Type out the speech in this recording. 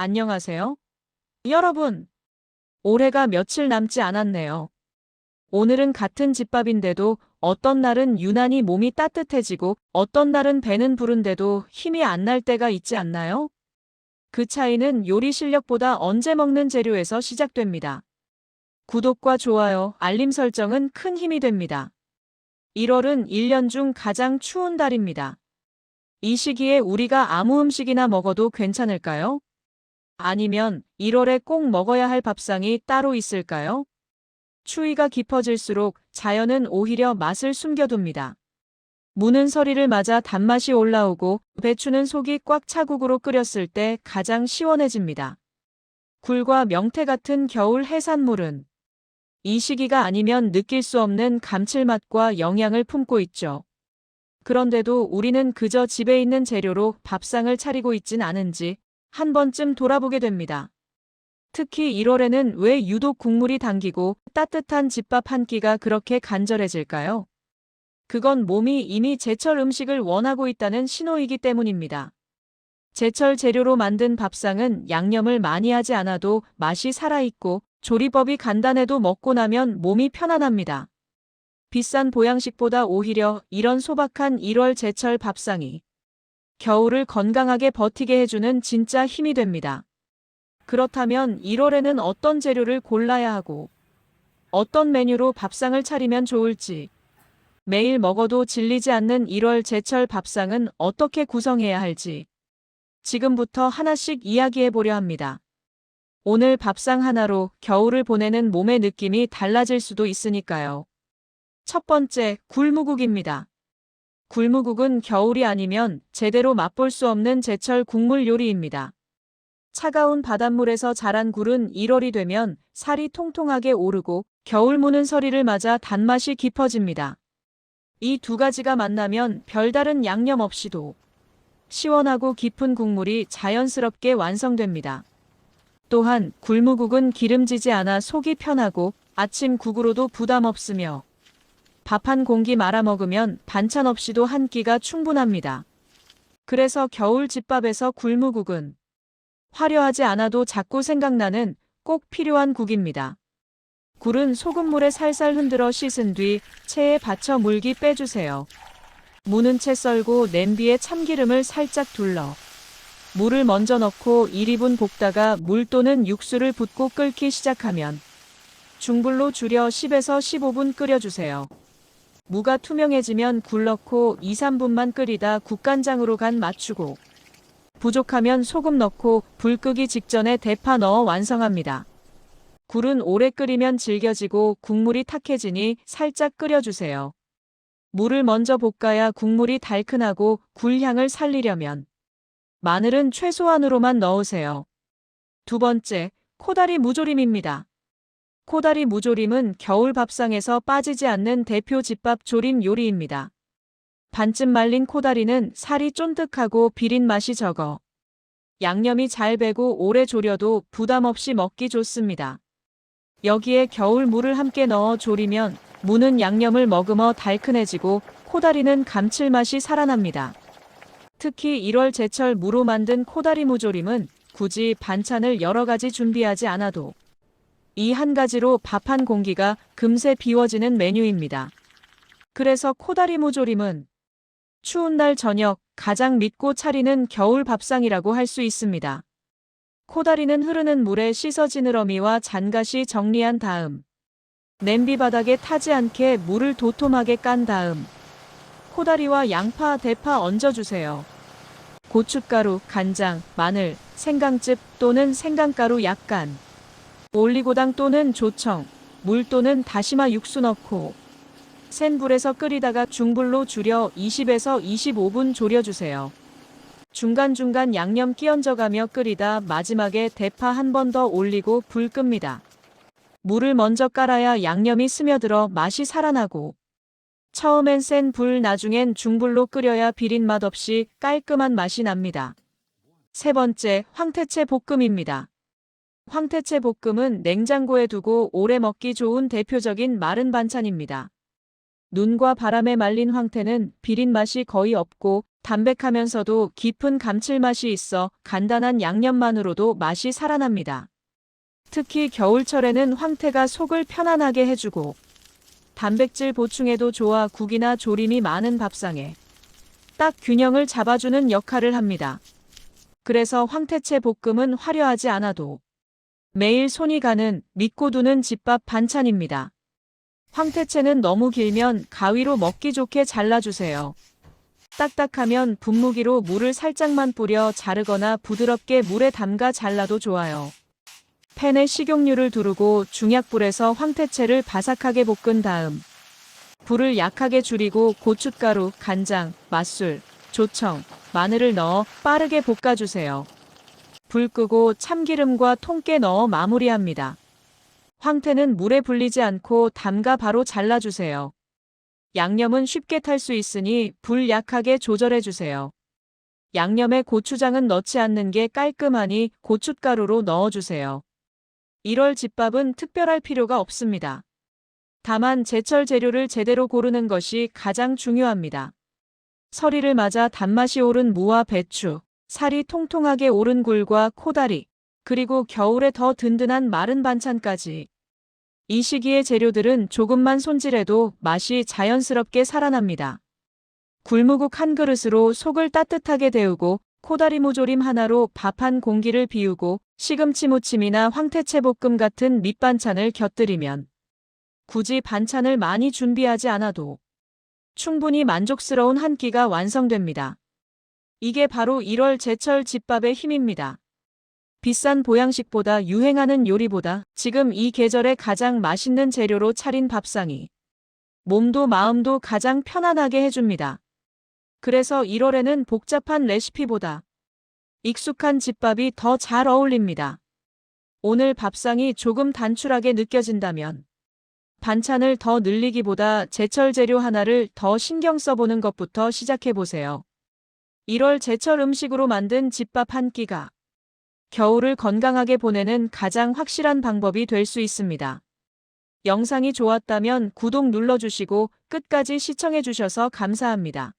안녕하세요. 여러분, 올해가 며칠 남지 않았네요. 오늘은 같은 집밥인데도 어떤 날은 유난히 몸이 따뜻해지고 어떤 날은 배는 부른데도 힘이 안 날 때가 있지 않나요? 그 차이는 요리 실력보다 언제 먹는 재료에서 시작됩니다. 구독과 좋아요, 알림 설정은 큰 힘이 됩니다. 1월은 1년 중 가장 추운 달입니다. 이 시기에 우리가 아무 음식이나 먹어도 괜찮을까요? 아니면 1월에 꼭 먹어야 할 밥상이 따로 있을까요? 추위가 깊어질수록 자연은 오히려 맛을 숨겨둡니다. 무는 서리를 맞아 단맛이 올라오고 배추는 속이 꽉 차국으로 끓였을 때 가장 시원해집니다. 굴과 명태 같은 겨울 해산물은 이 시기가 아니면 느낄 수 없는 감칠맛과 영양을 품고 있죠. 그런데도 우리는 그저 집에 있는 재료로 밥상을 차리고 있진 않은지 한 번쯤 돌아보게 됩니다. 특히 1월에는 왜 유독 국물이 당기고 따뜻한 집밥 한 끼가 그렇게 간절해질까요? 그건 몸이 이미 제철 음식을 원하고 있다는 신호이기 때문입니다. 제철 재료로 만든 밥상은 양념을 많이 하지 않아도 맛이 살아있고 조리법이 간단해도 먹고 나면 몸이 편안합니다. 비싼 보양식보다 오히려 이런 소박한 1월 제철 밥상이 겨울을 건강하게 버티게 해주는 진짜 힘이 됩니다. 그렇다면 1월에는 어떤 재료를 골라야 하고 어떤 메뉴로 밥상을 차리면 좋을지 매일 먹어도 질리지 않는 1월 제철 밥상은 어떻게 구성해야 할지 지금부터 하나씩 이야기해 보려 합니다. 오늘 밥상 하나로 겨울을 보내는 몸의 느낌이 달라질 수도 있으니까요. 첫 번째, 굴무국입니다. 굴무국은 겨울이 아니면 제대로 맛볼 수 없는 제철 국물 요리입니다. 차가운 바닷물에서 자란 굴은 1월이 되면 살이 통통하게 오르고 겨울 무는 서리를 맞아 단맛이 깊어집니다. 이 두 가지가 만나면 별다른 양념 없이도 시원하고 깊은 국물이 자연스럽게 완성됩니다. 또한 굴무국은 기름지지 않아 속이 편하고 아침 국으로도 부담 없으며 밥 한 공기 말아 먹으면 반찬 없이도 한 끼가 충분합니다. 그래서 겨울 집밥에서 굴무국은 화려하지 않아도 자꾸 생각나는 꼭 필요한 국입니다. 굴은 소금물에 살살 흔들어 씻은 뒤 체에 받쳐 물기 빼주세요. 무는 채 썰고 냄비에 참기름을 살짝 둘러 물을 먼저 넣고 1, 2분 볶다가 물 또는 육수를 붓고 끓기 시작하면 중불로 줄여 10에서 15분 끓여주세요. 무가 투명해지면 굴 넣고 2, 3분만 끓이다 국간장으로 간 맞추고 부족하면 소금 넣고 불 끄기 직전에 대파 넣어 완성합니다. 굴은 오래 끓이면 질겨지고 국물이 탁해지니 살짝 끓여주세요. 물을 먼저 볶아야 국물이 달큰하고 굴향을 살리려면 마늘은 최소한으로만 넣으세요. 두 번째, 코다리 무조림입니다. 코다리 무조림은 겨울 밥상에서 빠지지 않는 대표 집밥 조림 요리입니다. 반쯤 말린 코다리는 살이 쫀득하고 비린 맛이 적어 양념이 잘 배고 오래 졸여도 부담 없이 먹기 좋습니다. 여기에 겨울 물을 함께 넣어 졸이면 무는 양념을 머금어 달큰해지고 코다리는 감칠맛이 살아납니다. 특히 1월 제철 무로 만든 코다리 무조림은 굳이 반찬을 여러 가지 준비하지 않아도 이 한 가지로 밥 한 공기가 금세 비워지는 메뉴입니다. 그래서 코다리 무조림은 추운 날 저녁 가장 믿고 차리는 겨울 밥상이라고 할 수 있습니다. 코다리는 흐르는 물에 씻어 지느러미와 잔갓이 정리한 다음 냄비 바닥에 타지 않게 물을 도톰하게 깐 다음 코다리와 양파, 대파 얹어주세요. 고춧가루, 간장, 마늘, 생강즙 또는 생강가루 약간, 올리고당 또는 조청, 물 또는 다시마 육수 넣고 센 불에서 끓이다가 중불로 줄여 20에서 25분 졸여주세요. 중간중간 양념 끼얹어가며 끓이다 마지막에 대파 한 번 더 올리고 불 끕니다. 물을 먼저 깔아야 양념이 스며들어 맛이 살아나고 처음엔 센 불 나중엔 중불로 끓여야 비린 맛 없이 깔끔한 맛이 납니다. 세 번째, 황태채 볶음입니다. 황태채 볶음은 냉장고에 두고 오래 먹기 좋은 대표적인 마른 반찬입니다. 눈과 바람에 말린 황태는 비린 맛이 거의 없고 담백하면서도 깊은 감칠맛이 있어 간단한 양념만으로도 맛이 살아납니다. 특히 겨울철에는 황태가 속을 편안하게 해주고 단백질 보충에도 좋아 국이나 조림이 많은 밥상에 딱 균형을 잡아주는 역할을 합니다. 그래서 황태채 볶음은 화려하지 않아도 매일 손이 가는 믿고 두는 집밥 반찬입니다. 황태채는 너무 길면 가위로 먹기 좋게 잘라주세요. 딱딱하면 분무기로 물을 살짝만 뿌려 자르거나 부드럽게 물에 담가 잘라도 좋아요. 팬에 식용유를 두르고 중약불에서 황태채를 바삭하게 볶은 다음 불을 약하게 줄이고 고춧가루, 간장, 맛술, 조청, 마늘을 넣어 빠르게 볶아주세요. 불 끄고 참기름과 통깨 넣어 마무리합니다. 황태는 물에 불리지 않고 담가 바로 잘라주세요. 양념은 쉽게 탈 수 있으니 불 약하게 조절해주세요. 양념에 고추장은 넣지 않는 게 깔끔하니 고춧가루로 넣어주세요. 1월 집밥은 특별할 필요가 없습니다. 다만 제철 재료를 제대로 고르는 것이 가장 중요합니다. 서리를 맞아 단맛이 오른 무와 배추, 살이 통통하게 오른 굴과 코다리, 그리고 겨울에 더 든든한 마른 반찬까지. 이 시기의 재료들은 조금만 손질해도 맛이 자연스럽게 살아납니다. 굴무국 한 그릇으로 속을 따뜻하게 데우고 코다리 무조림 하나로 밥 한 공기를 비우고 시금치 무침이나 황태채 볶음 같은 밑반찬을 곁들이면 굳이 반찬을 많이 준비하지 않아도 충분히 만족스러운 한 끼가 완성됩니다. 이게 바로 1월 제철 집밥의 힘입니다. 비싼 보양식보다 유행하는 요리보다 지금 이 계절에 가장 맛있는 재료로 차린 밥상이 몸도 마음도 가장 편안하게 해줍니다. 그래서 1월에는 복잡한 레시피보다 익숙한 집밥이 더 잘 어울립니다. 오늘 밥상이 조금 단출하게 느껴진다면 반찬을 더 늘리기보다 제철 재료 하나를 더 신경 써보는 것부터 시작해보세요. 1월 제철 음식으로 만든 집밥 한 끼가 겨울을 건강하게 보내는 가장 확실한 방법이 될 수 있습니다. 영상이 좋았다면 구독 눌러주시고 끝까지 시청해주셔서 감사합니다.